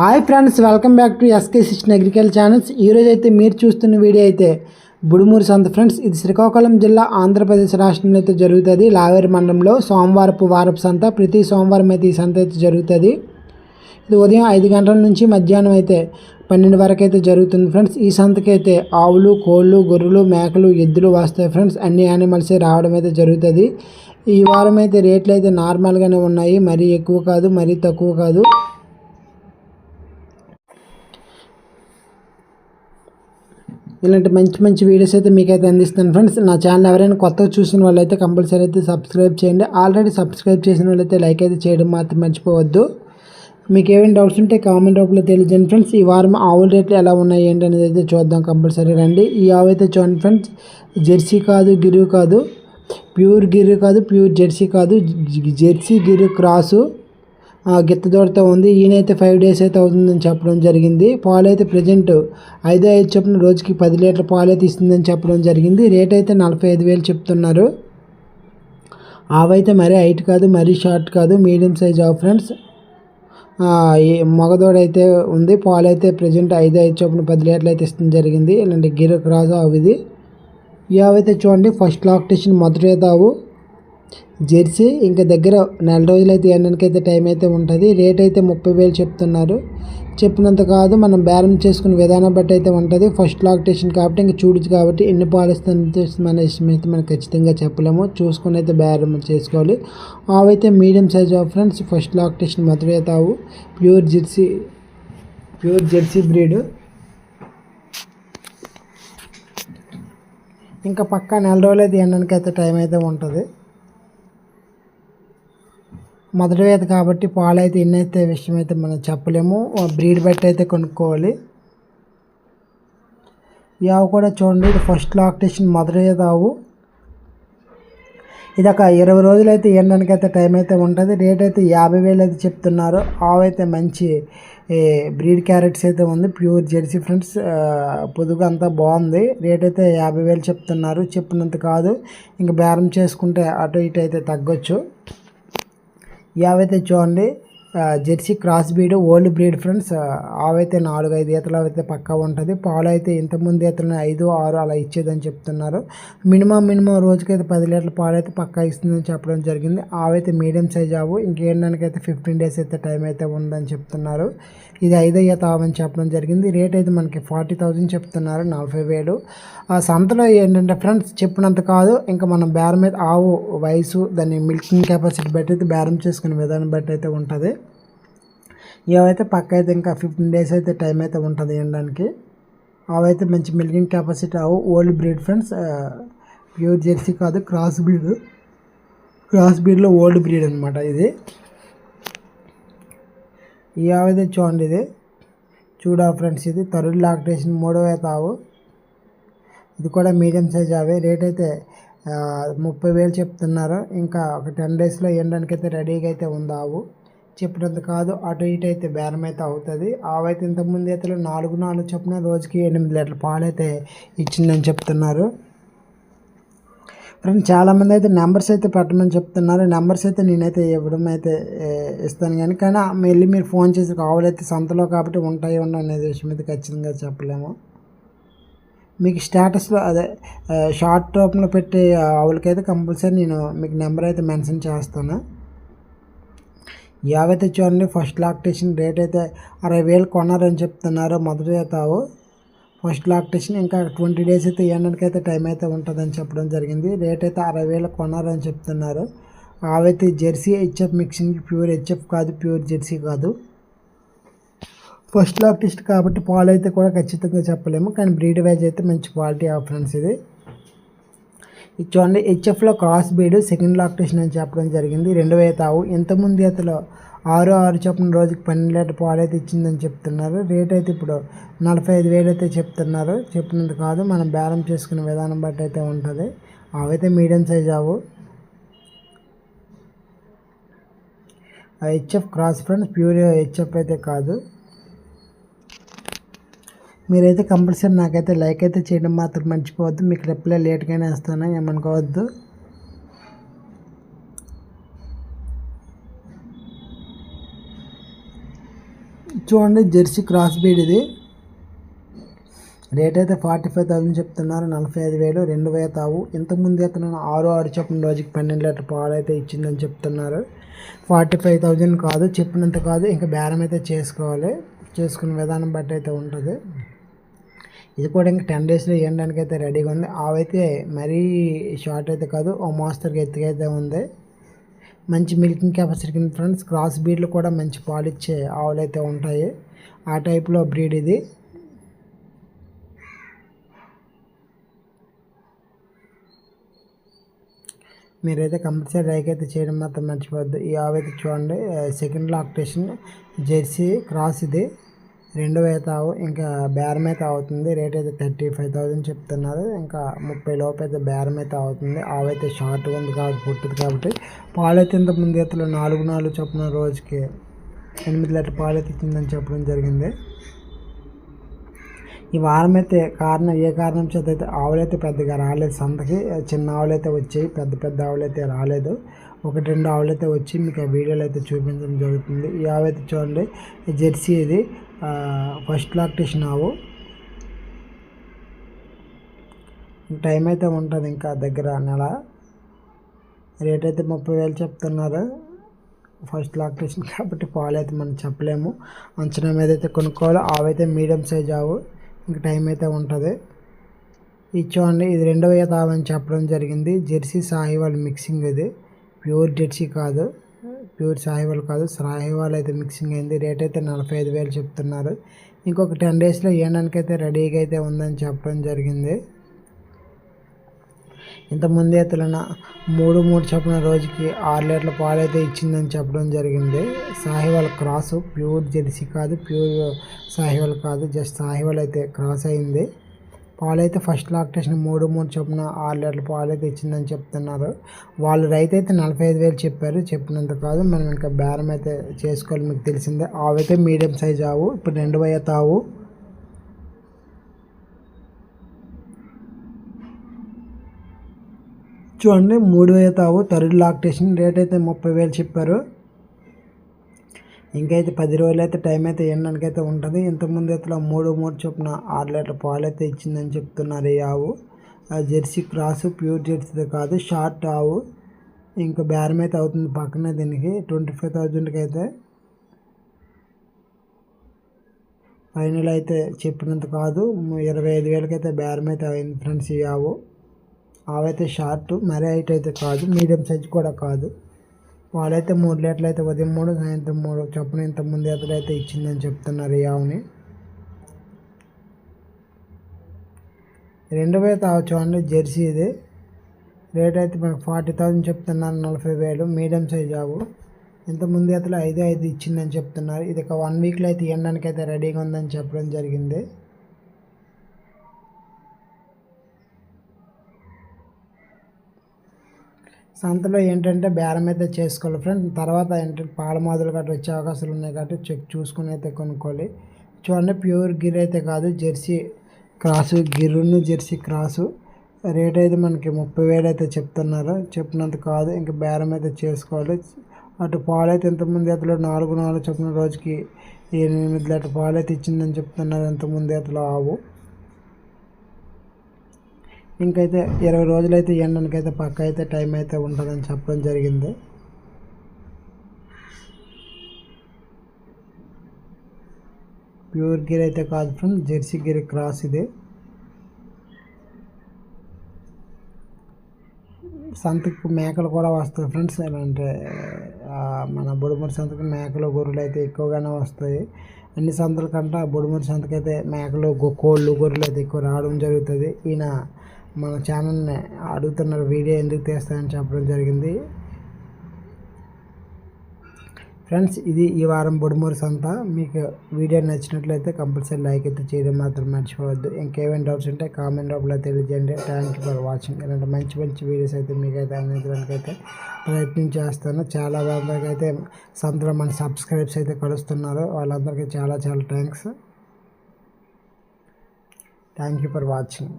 Hi friends welcome back to SK sixteen agriculture channels ఈరోజు అయితే మీరు చూస్తున్న వీడియో అయితే బుడుమూరు సంత ఫ్రెండ్స్ ఇది శ్రీకాకుళం జిల్లా ఆంధ్రప్రదేశ్ రాష్ట్రంలో అయితే జరుగుతుంది. లావేరు మండలంలో సోమవారపు వారపు సంత. ప్రతి సోమవారం అయితే ఈ సంత అయితే జరుగుతుంది. ఇది ఉదయం ఐదు గంటల నుంచి మధ్యాహ్నం అయితే పన్నెండు వరకు అయితే జరుగుతుంది ఫ్రెండ్స్ ఈ సంతకైతే ఆవులు కోళ్ళు గొర్రెలు మేకలు ఎద్దులు వస్తాయి ఫ్రెండ్స్ అన్ని యానిమల్సే రావడం అయితే జరుగుతుంది. ఈ వారం అయితే రేట్లు అయితే నార్మల్గానే ఉన్నాయి. మరీ ఎక్కువ కాదు మరీ తక్కువ కాదు. ఇలాంటి మంచి మంచి వీడియోస్ అయితే మీకైతే అందిస్తాను. ఫ్రెండ్స్ నా ఛానల్ ఎవరైనా కొత్తగా చూసిన వాళ్ళైతే కంపల్సరీ అయితే సబ్స్క్రైబ్ చేయండి. ఆల్రెడీ సబ్స్క్రైబ్ చేసిన వాళ్ళైతే లైక్ అయితే చేయడం మాత్రం మర్చిపోవద్దు. మీకు ఏమైనా డౌట్స్ ఉంటే కామెంట్ రూపంలో తెలియజేయండి. ఫ్రెండ్స్ ఈ వారం ఆవుల రేట్లు ఎలా ఉన్నాయి ఏంటి అనేది అయితే చూద్దాం కంపల్సరీ రండి. ఈ ఆవు అయితే చూడండి ఫ్రెండ్స్ జెర్సీ కాదు గిరువు కాదు ప్యూర్ గిరు కాదు ప్యూర్ జెర్సీ కాదు జెర్సీ గిరు క్రాసు గిత్తదోడతో ఉంది. ఈయనైతే ఫైవ్ డేస్ అయితే అవుతుందని చెప్పడం జరిగింది. పాలు అయితే ప్రజెంట్ ఐదో ఐదు చొప్పున రోజుకి పది లీటర్ పాలు అయితే ఇస్తుందని చెప్పడం జరిగింది. రేట్ అయితే నలభై ఐదు వేలు చెప్తున్నారు. ఆవైతే మరీ హైట్ కాదు మరీ షార్ట్ కాదు మీడియం సైజ్ ఆవు ఫ్రెండ్స్ మగదోడ మగదోడైతే ఉంది. పాలు అయితే ప్రజెంట్ ఐదు ఐదు చొప్పున పది లీటర్లు అయితే ఇస్తుంది జరిగింది. ఇలాంటి గిరక్ రాజు ఆవు ఇది. ఈ ఆవు అయితే చూడండి ఫస్ట్ లాక్టేషన్ మొదటి ఆవు. జెర్సీ ఇంకా దగ్గర నెల రోజులు అయితే అయితే టైం అయితే ఉంటుంది. రేట్ అయితే ముప్పై వేలు చెప్తున్నారు. చెప్పినంత కాదు మనం బేరం చేసుకునే విధానం బట్టి అయితే ఉంటుంది. ఫస్ట్ లాక్టేషన్ కాబట్టి ఇంకా చూడొచ్చు కాబట్టి ఎన్ని పాలిస్తుంది మన ఇష్టం అయితే మనం ఖచ్చితంగా చెప్పలేము. చూసుకొని అయితే బేరం చేసుకోవాలి. అవైతే medium size of friends first lactation మాత్రమే తావు. Pure Jersey pure Jersey breed ఇంకా పక్కా నెల రోజులు అయితే అయితే టైం అయితే ఉంటుంది. మొదటి వేత కాబట్టి పాలు అయితే ఎన్ని అయితే విషయం అయితే మనం చెప్పలేము. బ్రీడ్ బెట్ అయితే కొనుక్కోవాలి. ఈ ఆవు కూడా చూడండి ఇది ఫస్ట్ లాక్టేషన్ మొదటి వేత ఆవు. ఇది ఒక ఇరవై రోజులు అయితే ఎండడానికి అయితే టైం అయితే ఉంటుంది రేట్ అయితే యాభై వేలు అయితే చెప్తున్నారు. ఆవు అయితే మంచి బ్రీడ్ క్యారెట్స్ అయితే ఉంది ప్యూర్ జెర్సీ ఫ్రెండ్స్ పొదుగు అంతా బాగుంది. రేట్ అయితే యాభై వేలు చెప్తున్నారు చెప్పినంత కాదు. ఇంకా బేరం చేసుకుంటే అటు ఇటు అయితే తగ్గొచ్చు. యావైతే చూడండి Jersey cross breed old breed friends ఆవైతే నాలుగు ఐదు ఈతలు అయితే పక్కా ఉంటుంది. పాలు అయితే ఇంతకుముందు ఈతలను ఐదు ఆరు అలా ఇచ్చేదని చెప్తున్నారు. మినిమం మినిమం రోజుకైతే పది లీటర్ల పాలు అయితే పక్కా ఇస్తుందని చెప్పడం జరిగింది. ఆవైతే మీడియం సైజ్ ఆవు ఇంకేంటానికైతే ఫిఫ్టీన్ డేస్ అయితే టైం అయితే ఉందని చెప్తున్నారు. ఇది ఐదయ్య తావని చెప్పడం జరిగింది. రేట్ అయితే మనకి ఫార్టీ థౌజండ్ చెప్తున్నారు నలభై వేలు. ఆ సంతలో ఏంటంటే ఫ్రెండ్స్ చెప్పినంత కాదు ఇంకా మనం బేరం మీద ఆవు వయసు దాని మిల్కింగ్ కెపాసిటీ బట్టి అయితే బేరం చేసుకునే విధానం బట్టి అయితే ఉంటుంది. ఏవైతే పక్క అయితే ఇంకా ఫిఫ్టీన్ డేస్ అయితే టైం అయితే ఉంటుంది వేయడానికి అవైతే మంచి మిల్కింగ్ కెపాసిటీ ఆవు old breed friends. Pure Jersey కాదు క్రాస్ బ్రీడ్. క్రాస్ బ్రీడ్లో ఓల్డ్ బ్రీడ్ అనమాట ఇది. ఈ ఆవు అయితే చూడండి ఇది. చూడా ఫ్రెండ్స్ ఇది తరుడు లాక్టేషన్ మూడవ తావు. ఇది కూడా మీడియం సైజ్ అవే. రేట్ అయితే ముప్పై వేలు చెప్తున్నారు. ఇంకా ఒక టెన్ డేస్లో ఎండడానికి అయితే రెడీగా అయితే ఉంది ఆవు. చెప్పినంత కాదు అటు ఇటు అయితే బేరం అయితే అవుతుంది. ఆవైతే ఇంతకుముందు అయితే నాలుగు నాలుగు చొప్పున రోజుకి ఎనిమిది లీటర్ల పాలు అయితే ఇచ్చిందని చెప్తున్నారు. ఫ్రెండ్ చాలామంది అయితే నెంబర్స్ అయితే పెట్టమని చెప్తున్నారు. నెంబర్స్ అయితే నేనైతే ఇవ్వడం అయితే ఇస్తాను కానీ కానీ మళ్ళీ మీరు ఫోన్ చేసి కావాలైతే సంతలో కాబట్టి ఉంటాయి ఉండవు అనే విషయం అయితే ఖచ్చితంగా చెప్పలేము. మీకు స్టేటస్లో అదే షార్ట్ రూపంలో పెట్టే ఆవులకైతే కంపల్సరీ నేను మీకు నెంబర్ అయితే మెన్షన్ చేస్తాను. యావైతే చూడండి ఫస్ట్ లాక్టేషన్ రేట్ అయితే అరవై వేలు కొన్నారని చెప్తున్నారు మొదటి తావు ఫస్ట్ లాక్టేషన్ ఇంకా ట్వంటీ డేస్ అయితే ఇవ్వడానికి అయితే టైం అయితే ఉంటుందని చెప్పడం జరిగింది. రేట్ అయితే అరవై వేలు కొన్నారని చెప్తున్నారు. అవైతే Jersey HF mixing pure HF కాదు ప్యూర్ జెర్సీ కాదు. ఫస్ట్ లాక్టిస్ట్ కాబట్టి పాలు అయితే కూడా ఖచ్చితంగా చెప్పలేము. కానీ బ్రీడ్ వైజ్ అయితే మంచి క్వాలిటీ ఆఫ్ ఫ్రెండ్స్ ఇది. ఇది చూడండి హెచ్ఎఫ్లో క్రాస్ బీడ్ సెకండ్ లాక్టేషన్ అని చెప్పడం జరిగింది. రెండు వేత ఆవు ఇంతకుముందు అతలో ఆరు ఆరు చొప్పున రోజుకి పన్నెండు లీటర్ పాలు అయితే ఇచ్చిందని చెప్తున్నారు. రేట్ అయితే ఇప్పుడు నలభై ఐదు వేలు అయితే చెప్తున్నారు. చెప్పినంత కాదు మనం బేరం చేసుకునే విధానం బట్టి అయితే ఉంటుంది. అవైతే మీడియం సైజ్ ఆవు. HF cross friends pure HF అయితే కాదు. మీరైతే కంపల్సరీ నాకైతే లైక్ అయితే చేయడం మాత్రం మర్చిపోవద్దు. మీకు రిప్లై లేట్గానే వేస్తాను ఏమనుకోవద్దు. చూడండి జెర్సీ క్రాస్ బీడ్ ఇది. రేట్ అయితే ఫార్టీ ఫైవ్ థౌసండ్ చెప్తున్నారు నలభై ఐదు వేలు రెండు వేల తావు ఇంతకుముందు అతను ఆరు ఆరు చెప్పిన రోజుకి పన్నెండు లీటర్ పాలు అయితే ఇచ్చిందని చెప్తున్నారు. ఫార్టీ ఫైవ్ థౌజండ్ కాదు చెప్పినంత కాదు ఇంకా బేరం అయితే చేసుకోవాలి. చేసుకునే విధానం బట్టి అయితే ఉంటుంది. ఇది కూడా ఇంకా టెన్ డేస్లో వేయడానికి అయితే రెడీగా ఉంది. అవైతే మరీ షార్ట్ అయితే కాదు ఓ మాస్టర్కి ఎత్తుకైతే అయితే ఉంది. మంచి మిల్కింగ్ కెపాసిటీ ఫ్రెండ్స్ క్రాస్ బ్రీడ్లు కూడా మంచి పాలు ఇచ్చే ఆవులు అయితే ఉంటాయి. ఆ టైప్లో బ్రీడ్ ఇది. మీరైతే కంపల్సరీ లైక్ అయితే చేయడం మాత్రం మర్చిపోద్దు ఈ ఆవు అయితే చూడండి సెకండ్ లాక్టేషన్ జెర్సీ క్రాస్ ఇది. రెండు వేల ఆవు ఇంకా బేరం అయితే అవుతుంది రేట్ అయితే థర్టీ ఫైవ్ థౌజండ్ చెప్తున్నారు. ఇంకా ముప్పై లోపు అయితే బేరం అయితే అవుతుంది ఆవు అయితే షార్ట్గా ఉంది కాబట్టి పుట్టింది కాబట్టి. పాలు అయితే ఇంత ముందు ఎత్తులో నాలుగు నాలుగు చొప్పున రోజుకి ఎనిమిది లీటర్ పాలు అయితే ఇచ్చిందని చెప్పడం జరిగింది. ఈ వారం అయితే కారణం ఏ కారణం చేత అయితే ఆవులైతే పెద్దగా రాలేదు సంతకి. చిన్న ఆవులైతే వచ్చాయి పెద్ద పెద్ద ఆవులైతే రాలేదు. ఒకటి రెండు ఆవులు అయితే వచ్చి మీకు ఆ వీడియోలు అయితే చూపించడం జరుగుతుంది. ఈ ఆవు అయితే చూడండి జెర్సీ ఇది. ఫస్ట్ లాక్టేషన్ ఆవు. టైం అయితే ఉంటుంది ఇంకా దగ్గర నెల. రేట్ అయితే ముప్పై వేలు చెప్తున్నారు. ఫస్ట్ లాక్టేషన్ కాబట్టి పాలు అయితే మనం చెప్పలేము. అంచనా మీద అయితే కొనుక్కోవాలి. ఆవైతే మీడియం సైజ్ ఆవు. ఇంకా టైం అయితే ఉంటుంది. ఇచ్చోండి ఇది రెండవ తావని చెప్పడం జరిగింది. జెర్సీ సాహివాల్ మిక్సింగ్ ఇది. ప్యూర్ జెర్సీ కాదు. ప్యూర్ సాహివాల్ కాదు. సాహివాల్ అయితే మిక్సింగ్ అయింది. రేట్ అయితే నలభై ఐదు వేలు చెప్తున్నారు. ఇంకొక టెన్ డేస్లో ఏనానికి అయితే రెడీగా అయితే ఉందని చెప్పడం జరిగింది. ఇంతకుముందు ఎత్తులన మూడు మూడు చొప్పున రోజుకి ఆరు లీటర్ల పాలు అయితే ఇచ్చిందని చెప్పడం జరిగింది. సాహివాల్ క్రాసు ప్యూర్ జెర్సీ కాదు. ప్యూర్ సాహివాల్ కాదు. జస్ట్ సాహివాల్ అయితే క్రాస్ అయింది. పాలు అయితే ఫస్ట్ లాక్టేషన్ మూడు మూడు చొప్పున ఆరు లీటర్ల పాలు అయితే ఇచ్చిందని చెప్తున్నారు. వాళ్ళు రైతు అయితే నలభై ఐదు వేలు చెప్పారు. చెప్పినంత కాదు మనం ఇంకా బేరం అయితే చేసుకోవాలి. మీకు తెలిసిందే ఆవు మీడియం సైజ్ ఆవు ఇప్పుడు రెండు వయ్య తావు చూడండి మూడు వేల తావు థర్డ్ లాక్టేషన్ రేట్ అయితే ముప్పై వేలు చెప్పారు. ఇంకైతే పది రోజులు అయితే టైం అయితే ఎండడానికి అయితే ఉంటుంది. ఇంతకుముందు అయితే మూడు మూడు చొప్పున ఆరు లీటర్ పాలు అయితే ఇచ్చిందని చెప్తున్నారు ఈ ఆవు. జెర్సీ క్రాసు ప్యూర్ జెర్సీది కాదు షార్ట్ ఆవు. ఇంకా బేరం అయితే అవుతుంది పక్కనే దీనికి. ట్వంటీ ఫైవ్ థౌజండ్కి అయితే ఫైనల్ అయితే చెప్పినంత కాదు. ఇరవై ఐదు వేలకైతే బేరం అయితే అయింది ఫ్రెండ్స్ ఈ ఆవు. అవైతే షార్ట్ మరీ హైట్ అయితే కాదు మీడియం సైజ్ కూడా కాదు. వాళ్ళైతే మూడు లీటర్లు అయితే ఉదయం మూడు సాయంత్రం మూడు చొప్పున ఇంత ముందు అతలు అయితే ఇచ్చిందని చెప్తున్నారు ఈ ఆవుని. రెండు వేలు తావచ్చు అండి జెర్సీ ఇది. రేట్ అయితే మనకు ఫార్టీ థౌసండ్ చెప్తున్నారు నలభై వేలు. మీడియం సైజ్ ఆవు. ఇంత ముందు అతలు ఐదు ఐదు ఇచ్చిందని చెప్తున్నారు. ఇది ఒక వన్ వీక్లో అయితే ఇవ్వడానికి అయితే రెడీగా ఉందని చెప్పడం జరిగింది. సంతలో ఏంటంటే బేరం అయితే చేసుకోవాలి ఫ్రెండ్. తర్వాత ఏంటంటే పాలమాదులు గట్రా వచ్చే అవకాశాలు ఉన్నాయి కాబట్టి చెక్ చూసుకుని అయితే కొనుక్కోవాలి. చూడండి ప్యూర్ గిర్ అయితే కాదు జెర్సీ క్రాసు గిర్రును జెర్సీ క్రాసు. రేట్ అయితే మనకి ముప్పై వేలు అయితే చెప్తున్నారు. చెప్పినంత కాదు ఇంకా బేరం అయితే చేసుకోవాలి. అటు పాలు అయితే ఇంతకుముందు అతలో నాలుగు నాలుగు చెప్పిన రోజుకి ఎనిమిది లీటర్ పాలు అయితే ఇచ్చిందని చెప్తున్నారు. ఇంతకుముందు అతలో ఆవు. ఇంకైతే ఇరవై రోజులైతే ఎండనికైతే పక్క అయితే టైం అయితే ఉంటుందని చెప్పడం జరిగింది. ప్యూర్ గిర్ అయితే కాదు ఫ్రెండ్ జెర్సీ గిర్ క్రాస్ ఇది. సంతకు మేకలు కూడా వస్తాయి ఫ్రెండ్స్ అంటే మన బుడుమూరి సంతకు మేకలు గొర్రెలు అయితే ఎక్కువగానే వస్తాయి. అన్ని సంతల కంటే బుడుమూరి సంతకైతే మేకలు కోళ్ళు గొర్రెలు అయితే ఎక్కువ రావడం జరుగుతుంది. ఈయన మన ఛానల్ని అడుగుతున్నారు వీడియో ఎందుకు తీస్తానని చెప్పడం జరిగింది. ఫ్రెండ్స్ ఇది ఈ వారం బొడుమూరు సంత. మీకు వీడియో నచ్చినట్లయితే కంపల్సరీ లైక్ అయితే చేయడం మాత్రం మర్చిపోవద్దు. ఇంకేమైనా డౌట్స్ ఉంటే కామెంట్ రూపంలో తెలియజేయండి. Thank you for watching. ఇలాంటి మంచి మంచి వీడియోస్ అయితే మీకైతే అందించడానికి అయితే ప్రయత్నం చేస్తాను. చాలా మందికి అయితే సంతలో మన సబ్స్క్రైబ్స్ అయితే కలుస్తున్నారు. వాళ్ళందరికీ చాలా చాలా thanks thank you for watching.